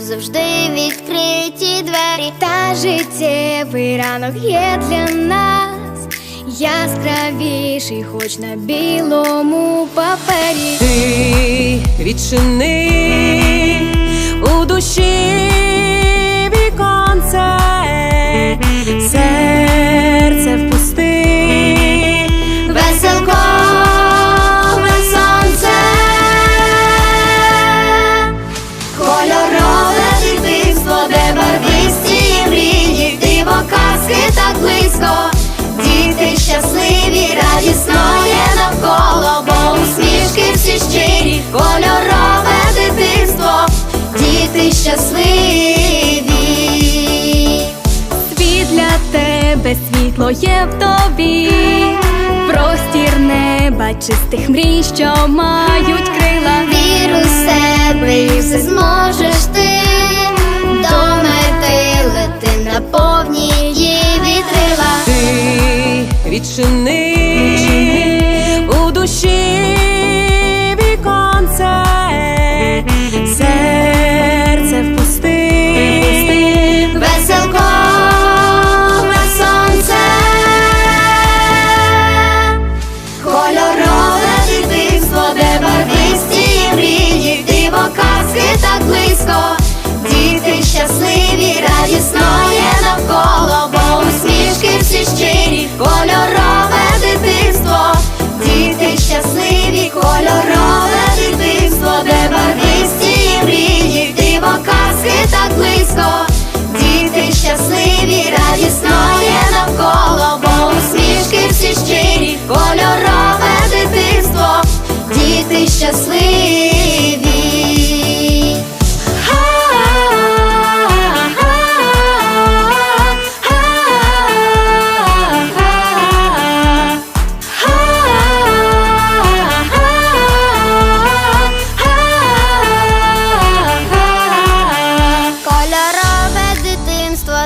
завжди відкриті двері. Та життєвий ранок є для нас яскравіший, хоч на білому папері. Ти відчини у душі віконце, близько, діти щасливі, радісно є навколо, бо усмішки всі щирі, кольорове дитинство, діти щасливі. Світ для тебе, світло є в тобі, простір неба, чистих мрій, що мають крила. Віру в себе і все зможеш ти у душі